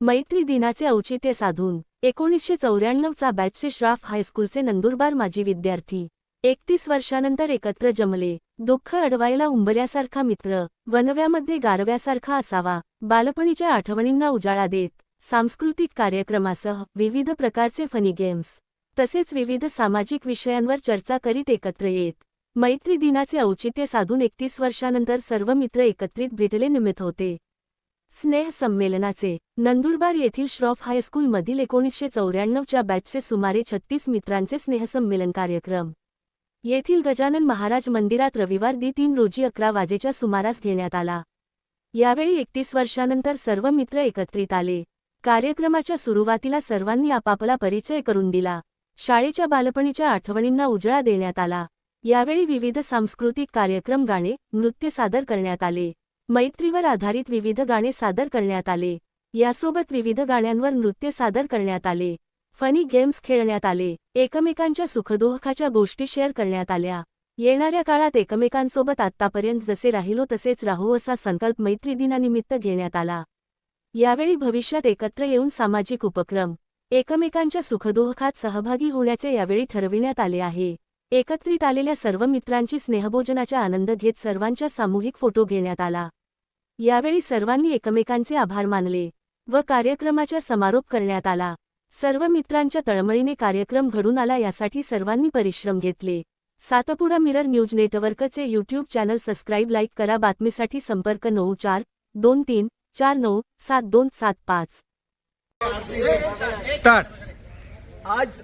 मैत्री दिनाचे औचित्य साधून एकोणीसशे चौऱ्याण्णवचा बॅचचे श्राफ हायस्कूलचे नंदुरबार माजी विद्यार्थी. एकतीस वर्षानंतर एकत्र जमले. दुःख अडवायला उंबऱ्यासारखा मित्र वनव्यामध्ये गारव्यासारखा असावा बालपणीच्या आठवणींना उजाळा देत सांस्कृतिक कार्यक्रमासह विविध प्रकारचे फनी गेम्स तसेच विविध सामाजिक विषयांवर चर्चा करीत एकत्र येत. मैत्री दिनाचे औचित्य साधून एकतीस वर्षानंतर सर्व मित्र एकत्रित भेटले निमित्त होते. स्नेह संमेलनाचे नंदुरबार येथील श्रॉफ हायस्कूलमधील एकोणीसशे चौऱ्याण्णवच्या बॅचचे सुमारे छत्तीस मित्रांचे स्नेहसंमेलन कार्यक्रम. येथील गजानन महाराज मंदिरात रविवार दि तीन रोजी अकरा वाजेच्या सुमारास घेण्यात आला. यावेळी एकतीस वर्षानंतर सर्व मित्र एकत्रित आले. कार्यक्रमाच्या सुरुवातीला सर्वांनी आपापला परिचय करून दिला. शाळेच्या बालपणीच्या आठवणींना उजळा देण्यात आला. यावेळी विविध सांस्कृतिक कार्यक्रम गाणे नृत्य सादर करण्यात आले. मैत्रीवर आधारित विविध गाणे सादर करण्यात आले. यासोबत विविध गाण्यांवर नृत्य सादर करण्यात आले. फनी गेम्स खेळण्यात आले. एकमेकांच्या सुखदुःखाच्या गोष्टी शेअर करण्यात आल्या. येणाऱ्या काळात एकमेकांसोबत आत्तापर्यंत जसे राहिलो तसेच राहू असा संकल्प मैत्री दिनानिमित्त घेण्यात आला. यावेळी भविष्यात एकत्र येऊन सामाजिक उपक्रम एकमेकांच्या सुखदुःखात सहभागी होण्याचे यावेळी ठरविण्यात आले आहे. एकत्रित आलेल्या सर्व मित्रांची स्नेहभोजनाचा आनंद घेत सर्वांच्या सामूहिक फोटो घेण्यात आला. यावेळी सर्वांनी एकमेकांचे आभार मानले व कार्यक्रमाचा समारोप करण्यात आला. सर्व मित्रांच्या तळमळीने कार्यक्रम घडून आला यासाठी सर्वांनी परिश्रम घेतले. सातपुडा मिरर न्यूज नेटवर्कचे यूट्यूब चॅनल सबस्क्राईब लाईक करा. बातमीसाठी संपर्क नऊ चार दोन तीन चार नऊ सात दोन सात पाच. स्टार्ट आज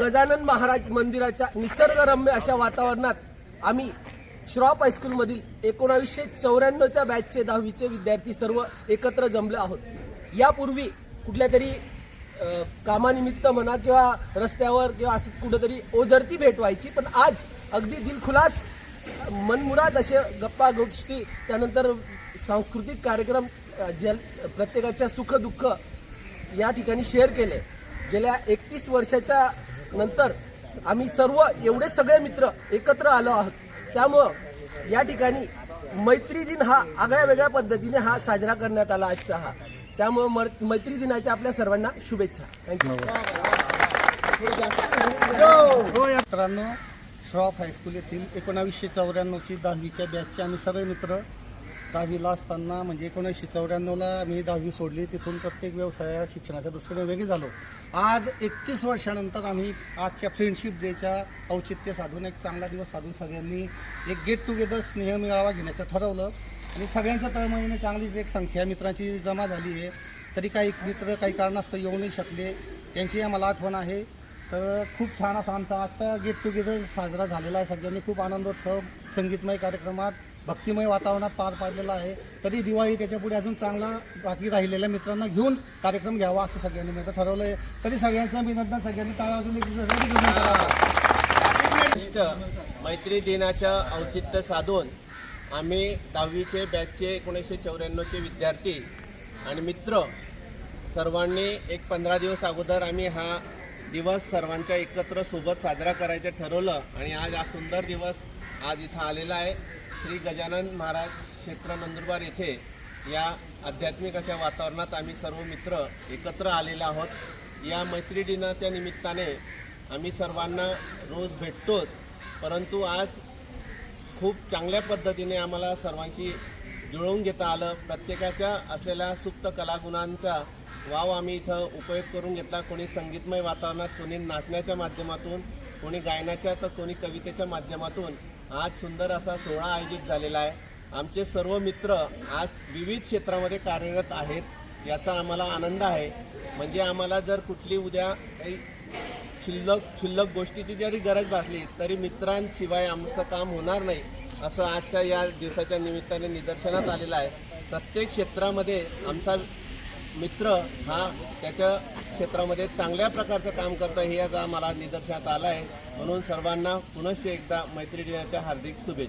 गजानन महाराज मंदिराच्या निसर्गरम्य अशा वातावरणात आम्ही श्रॉप हायस्कूलमधील एकोणावीसशे चौऱ्याण्णवच्या बॅचचे दहावीचे विद्यार्थी सर्व एकत्र जमले आहोत. यापूर्वी कुठल्या तरी कामानिमित्त म्हणा किंवा रस्त्यावर किंवा असं कुठंतरी ओझरती भेट व्हायची पण आज अगदी दिलखुलास मनमुराद असे गप्पा गोष्टी त्यानंतर सांस्कृतिक कार्यक्रम ज्या प्रत्येकाच्या सुखदुःख या ठिकाणी शेअर केले. गेल्या एकतीस वर्षाच्या नंतर आम्ही सर्व एवढे सगळे मित्र एकत्र आलो आहोत. त्यामुळं या ठिकाणी मैत्री दिन हा आगळ्या वेगळ्या पद्धतीने हा साजरा करण्यात आला आजचा हा. त्यामुळं मैत्री दिनाच्या आपल्या सर्वांना शुभेच्छा. थँक्यू मित्रांनो श्रॉफ हायस्कूल येथील एकोणावीसशे चौऱ्याण्णवची दहावीच्या बॅचचे आम्ही सगळे मित्र दहावीला असताना म्हणजे एकोणीसशे चौऱ्याण्णवला मी दहावी सोडली. तिथून प्रत्येक व्यवसाया शिक्षणाच्या दृष्टीने वेगळे झालो. आज एकतीस वर्षानंतर आम्ही आजच्या फ्रेंडशिप डेच्या औचित्य साधून एक चांगला दिवस साधून सगळ्यांनी एक गेट टुगेदर स्नेह मिळावा घेण्याचं ठरवलं. आणि सगळ्यांच्या तळमळीने चांगलीच एक संख्या मित्रांची जमा झाली आहे. तरी काही मित्र काही कारणास्तव येऊ नाही शकले. त्यांची आम्हाला आठवण आहे. तर खूप छान असा आमचा आजचा गेट टुगेदर साजरा झालेला आहे. सगळ्यांनी खूप आनंदोत्सव संगीतमय कार्यक्रमात भक्तिमय वातावरणात पार पाडलेला आहे. तरी दिवाळी त्याच्यापुढे अजून चांगला बाकी राहिलेल्या मित्रांना घेऊन कार्यक्रम घ्यावा असं सगळ्यांनी मिळतं ठरवलं आहे तरी सगळ्यांचं अभिनंदन सगळ्यांनी टाळा अजून एक विशिष्ट मैत्री दिनाच्या औचित्य साधून आम्ही दहावीचे बॅचचे एकोणीसशे चौऱ्याण्णवचे विद्यार्थी आणि मित्र सर्वांनी एक पंधरा दिवस अगोदर आम्ही हा दिवस सर्वांच्या एकत्र सोबत साजरा करायचं ठरवलं आणि आज हा सुंदर दिवस आज इथं आलेला आहे. श्री गजानन महाराज क्षेत्र नंदुरबार येथे या आध्यात्मिक अशा वातावरणात आम्ही सर्व मित्र एकत्र आलेलो आहोत. या मैत्री दिनाच्या निमित्ताने आम्ही सर्वांना रोज भेटतोच परंतु आज खूप चांगल्या पद्धतीने आम्हाला सर्वांशी जुळवून घेता आलं. प्रत्येकाच्या असलेल्या सुप्त कलागुणांचा वाव आम्ही इथं उपयोग करून घेतला. कोणी संगीतमय वातावरणात कोणी नाचण्याच्या माध्यमातून कोणी गायनाच्या तर कोणी कवितेच्या माध्यमातून आज सुंदर असा सोहळा आयोजित झालेला आहे. आमचे सर्व मित्र आज विविध क्षेत्रामध्ये कार्यरत आहेत याचा आम्हाला आनंद आहे. म्हणजे आम्हाला जर कुठली उद्या काही शिल्लक शिल्लक गोष्टीची जरी गरज भासली तरी मित्रांशिवाय आमचं काम होणार नाही असं आजच्या या दिवसाच्या निमित्ताने निदर्शनात आलेलं आहे. प्रत्येक क्षेत्रामध्ये आमचा मित्र हा त्याच्या क्षेत्रामध्ये चांगल्या प्रकारचं काम करतो हे आता मला निदर्शनात आलं आहे म्हणून सर्वांना पुनश्च एकदा मैत्री दिनाच्या हार्दिक शुभेच्छा.